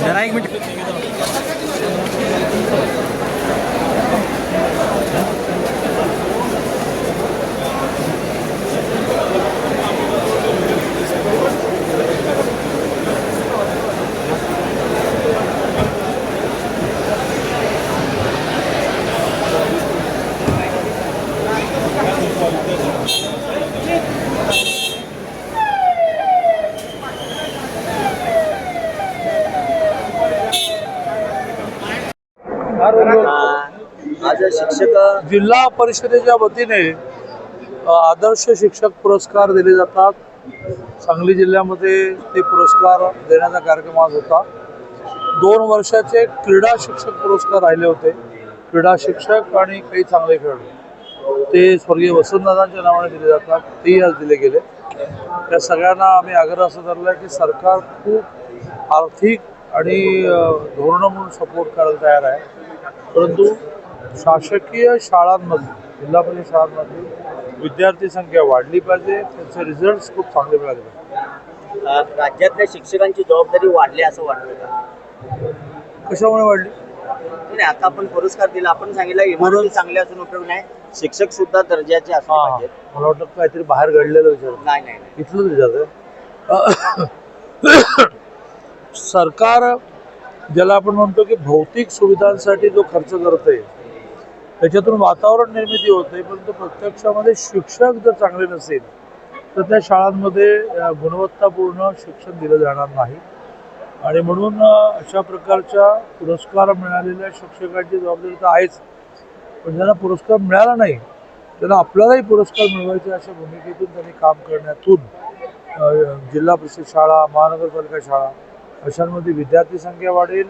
जरा एक मिनिट आज शिक्षक जिल्हा परिषदेच्या वतीने आदर्श शिक्षक पुरस्कार दिले जातात. सांगली जिल्ह्यामध्ये ते पुरस्कार देण्याचा कार्यक्रम आज होता. दोन वर्षाचे क्रीडा शिक्षक पुरस्कार राहिले होते. क्रीडा शिक्षक आणि काही चांगले खेळाडू. ते स्वर्गीय वसंतदादांच्या नावाने दिले जातात. तेही आज दिले गेले. त्या सगळ्यांना आम्ही आग्रह असं धरला की सरकार खूप आर्थिक आणि धोरणं म्हणून सपोर्ट करायला तयार आहे. परंतु शासकीय शाळांमध्ये जिल्हा परिषद शाळांमध्ये विद्यार्थी संख्या वाढली पाहिजे. त्यांचे रिझल्ट खूप चांगले मिळाले पाहिजे. राज्यातल्या शिक्षकांची जबाबदारी वाढली असं वाटतं का? कशामुळे वाढली? नाही आता आपण पुरस्कार दिला. आपण सांगितलं इमारती चांगल्या असून उपयोग नाही. शिक्षक सुद्धा दर्जाचे असले पाहिजेत. मला वाटतं काहीतरी बाहेर घडलेलं विचार नाही नाही नाही. इथलंच विचार सरकार ज्याला आपण म्हणतो की भौतिक सुविधांसाठी जो खर्च करते त्याच्यातून वातावरण निर्मिती होते परंतु प्रत्यक्षामध्ये शिक्षक जर चांगले नसेल तर त्या शाळांमध्ये गुणवत्तापूर्ण शिक्षण दिलं जाणार नाही. आणि म्हणून अशा प्रकारच्या पुरस्कार मिळालेल्या शिक्षकांची जबाबदारी तर आहेच. पण ज्यांना पुरस्कार मिळाला नाही त्यांना आपल्यालाही पुरस्कार मिळवायचे अशा भूमिकेतून त्यांनी काम करण्यातून जिल्हा परिषद शाळा महानगरपालिका शाळा अशांमध्ये विद्यार्थी संख्या वाढेल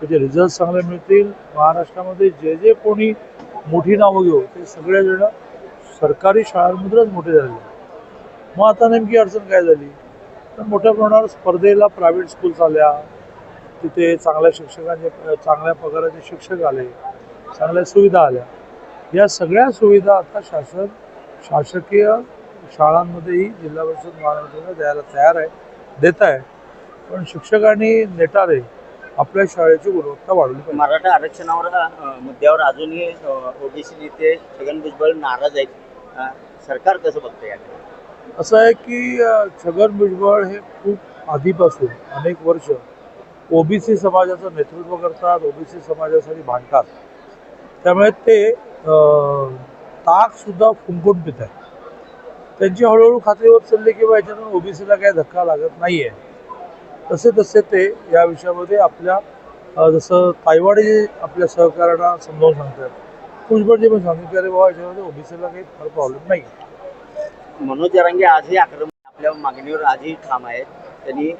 त्याचे रिझल्ट चांगले मिळतील. महाराष्ट्रामध्ये जे जे कोणी मोठी नावं घेऊ ते सगळेजण सरकारी शाळांमधूनच मोठे झाले. मग आता नेमकी अडचण काय झाली? तर मोठ्या प्रमाणावर स्पर्धेला प्रायव्हेट स्कूल्स आल्या. तिथे चांगल्या शिक्षकांचे चांगल्या पगाराचे शिक्षक आले. चांगल्या सुविधा आल्या. या सगळ्या सुविधा आता शासन शासकीय शाळांमध्येही जिल्हा परिषद महानगरपालिका द्यायला तयार आहे देत आहे. पण शिक्षकांनी नेटारे आपल्या शाळेची गुणवत्ता वाढवली पाहिजे. मराठा आरक्षणावर अ, मुद्द्यावर अजूनही ओबीसी नेते छगन भुजबळ नाराज आहेत. अ, सरकार कसं बघतं याकडे असं आहे की अ, छगन भुजबळ हे खूप आधीपासून अनेक वर्ष ओबीसी समाजाचं नेतृत्व करतात ओबीसी समाजासाठी भांडतात. त्यामुळे ते ताकसुद्धा फुंकून पित आहेत. त्यांची हळूहळू खात्री होत चालली की बा याच्यातून ओबीसीला काही धक्का लागत नाही आहे तसे तसे ते या विषयामध्ये आपल्या जसं ताईवाडी जे आपल्या सहकार्यांना समजावून सांगतात. भुजबळजी पण सांगतात की अरे बाबा याच्यामध्ये ओबीसीला काही फार प्रॉब्लेम नाही. मनोज जरांगे आजही आक्रमक आपल्या मागणीवर आजही ठाम आहेत. त्यांनी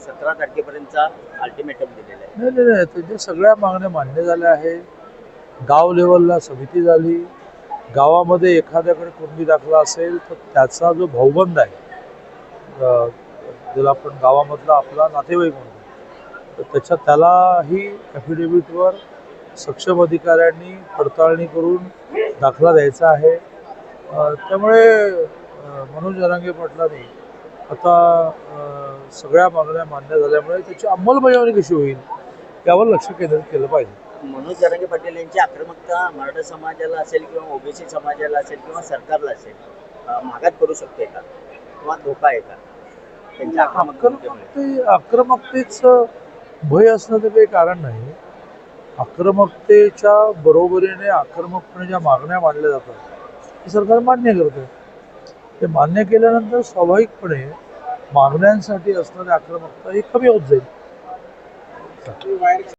सतरा तारखेपर्यंतचा अल्टिमेटम दिलेला आहे. नाही नाही नाही त्यांच्या सगळ्या मागण्या मान्य झाल्या आहेत गाव लेवलला समिती झाली. गावामध्ये एखाद्याकडे कुणबी दाखला असेल तर त्याचा जो भाऊबंद आहे ज्याला आपण गावामधला आपला नातेवाईक म्हणतो तर त्याच्या त्यालाही ॲफिडेव्हिटवर सक्षम अधिकाऱ्यांनी पडताळणी करून दाखला द्यायचा आहे. त्यामुळे मनोज अरांगे पाटलांनी आता सगळ्या मागण्या मान्य झाल्यामुळे त्याची अंमलबजावणी कशी होईल त्यावर लक्ष केंद्रित केलं पाहिजे. मनोज जरांगे पाटील यांची आक्रमकता मराठा समाजाला असेल किंवा ओबीसी समाजाला असेल किंवा सरकारला असेल मागात पडू शकते का? किंवा धोका आहे का? त्यांच्या आक्रमकतेमुळे आक्रमकते आक्रमकतेचं भय असणं तर काही कारण नाही. आक्रमकतेच्या बरोबरीने आक्रमकपणे ज्या मागण्या मांडल्या जातात ते सरकार मान्य करते. ते मान्य केल्यानंतर स्वाभाविकपणे मागण्यांसाठी असणारी आक्रमकता ही कमी होत जाईल.